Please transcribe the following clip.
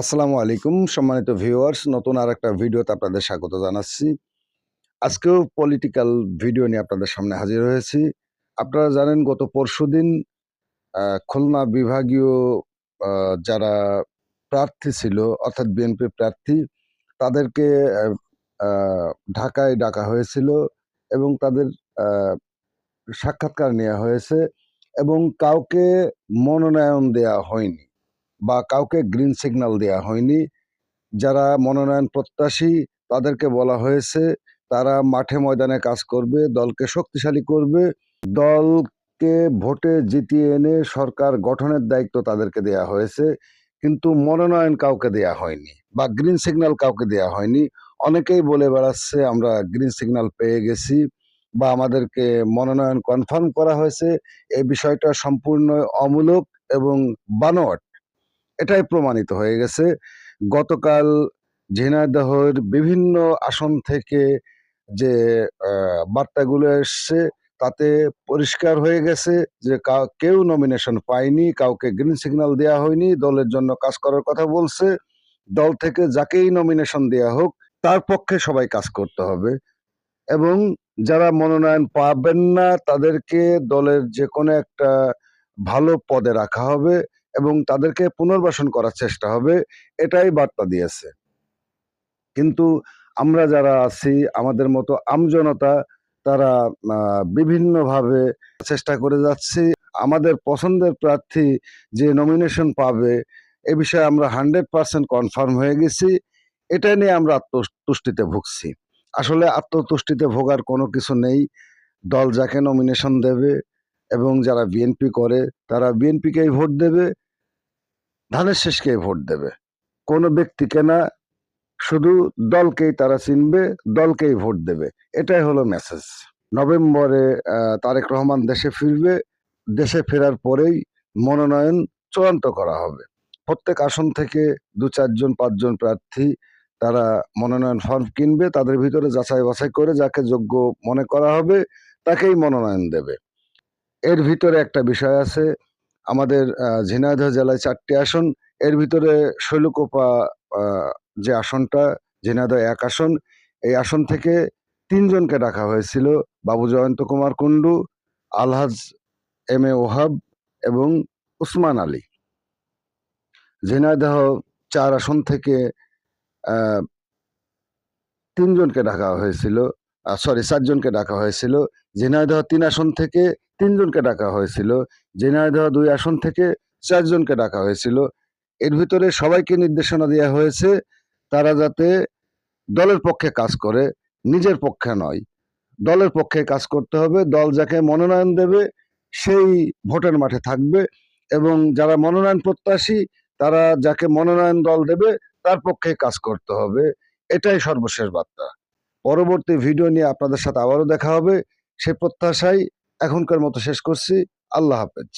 আসসালামু আলাইকুম সম্মানিত ভিউয়ার্স। নতুন আর একটা ভিডিওতে আপনাদের স্বাগত জানাচ্ছি। আজকেও পলিটিক্যাল ভিডিও নিয়ে আপনাদের সামনে হাজির হয়েছি। আপনারা জানেন গত পরশুদিন আহ, খুলনা বিভাগীয় যারা প্রার্থী ছিল অর্থাৎ বিএনপি প্রার্থী তাদেরকে ঢাকায় ডাকা হয়েছিল এবং তাদের সাক্ষাৎকার নেওয়া হয়েছে এবং কাউকে মনোনয়ন দেয়া হয়নি। বা কাউকে গ্রিন সিগন্যাল দেয়া হয়নি। যারা মনোনয়ন প্রত্যাশী, তাদেরকে বলা হয়েছে, তারা মাঠে ময়দানে কাজ করবে, দলকে শক্তিশালী করবে। দলকে ভোটে জিতিয়ে এনে সরকার গঠনের দায়িত্ব তাদেরকে দেয়া হয়েছে, কিন্তু মনোনয়ন কাউকে দেয়া হয়নি বা গ্রিন সিগন্যাল কাউকে দেয়া হয়নি। অনেকেই বলে বেড়াচ্ছে, আমরা গ্রিন সিগন্যাল পেয়ে গেছি বা আমাদেরকে মনোনয়ন কনফার্ম করা হয়েছে। এই বিষয়টা সম্পূর্ণ অমূলক এবং বানোয়াট। এটাই প্রমাণিত হয়ে গেছে। গতকাল ঝিনাইদহের বিভিন্ন আসন থেকে যে বার্তাগুলো এসছে, তাতে পরিষ্কার হয়ে গেছে যে কাউ- নমিনেশন পায়নি, কাউকে গ্রিন সিগন্যাল দেওয়া হয়নি, দলের জন্য কাজ করার কথা বলছে। দল থেকে যাকেই নমিনেশন দেওয়া হোক, তার পক্ষে সবাই কাজ করতে হবে। এবং যারা মনোনয়ন পাবেন না, তাদেরকে দলের যে কোনো একটা ভালো পদে রাখা হবে। এবং তাদেরকে পুনর্বাসন করার চেষ্টা হবে, এটাই বার্তা দিয়েছে। কিন্তু আমরা যারা আছি, আমাদের মতো আমজনতা, তারা বিভিন্নভাবে চেষ্টা করে যাচ্ছি। আমাদের পছন্দের প্রার্থী যে নমিনেশন পাবে, এ বিষয়ে আমরা হান্ড্রেড পার্সেন্ট কনফার্ম হয়ে গেছি। এটা নিয়ে আমরা আত্মতুষ্টিতে ভুগছি। আসলে আত্মতুষ্টিতে ভোগার কোনো কিছু নেই। দল যাকে নমিনেশন দেবে এবং যারা বিএনপি করে, তারা বিএনপিকেই ভোট দেবে, ধানের শেষকেই ভোট দেবে। কোনো ব্যক্তিকে না, শুধু দলকেই তারা চিনবে, দলকেই ভোট দেবে। এটাই হলো মেসেজ নভেম্বরে তারেক রহমান দেশে ফিরবে, দেশে ফেরার পরেই মনোনয়ন চূড়ান্ত করা হবে। প্রত্যেক আসন থেকে দু চারজন, পাঁচজন প্রার্থী তারা মনোনয়ন ফর্ম কিনবে, তাদের ভিতরে যাচাই বাছাই করে যাকে যোগ্য মনে করা হবে, তাকেই মনোনয়ন দেবে। এর ভিতরে একটা বিষয় আছে। আমাদের ঝিনাইদহ জেলায় চারটি আসন। এর ভিতরে শৈলকোপা যে আসনটা, ঝিনাইদহ এক আসন, এই আসন থেকে তিনজনকে ডাকা হয়েছিল। বাবু জয়ন্ত কুমার কুণ্ডু, আলহাজ এম এ ওহাব এবং উসমান আলী। ঝিনাইদহ চার আসন থেকে তিনজনকে ডাকা হয়েছিল। সরি চারজনকে ডাকা হয়েছিল। ঝিনাইদহ তিন আসন থেকে তিনজনকে ডাকা হয়েছিল। ঝিনাইদহ দুই আসন থেকে চারজনকে ডাকা হয়েছিল। এর ভিতরে সবাইকে নির্দেশনা দেওয়া হয়েছে, তারা যাতে দলের পক্ষে কাজ করে, নিজের পক্ষে নয়। দলের পক্ষে কাজ করতে হবে, দল যাকে মনোনয়ন দেবে, সেই ভোটের মাঠে থাকবে এবং যারা মনোনয়ন প্রত্যাশী, তারা যাকে মনোনয়ন দল দেবে, তার পক্ষে কাজ করতে হবে। এটাই সর্বশেষ বার্তা। পরবর্তী ভিডিও নিয়ে আপনাদের সাথে আবারও দেখা হবে। সে প্রত্যাশাই এখনকার মতো শেষ করছি। আল্লাহ হাফেজ।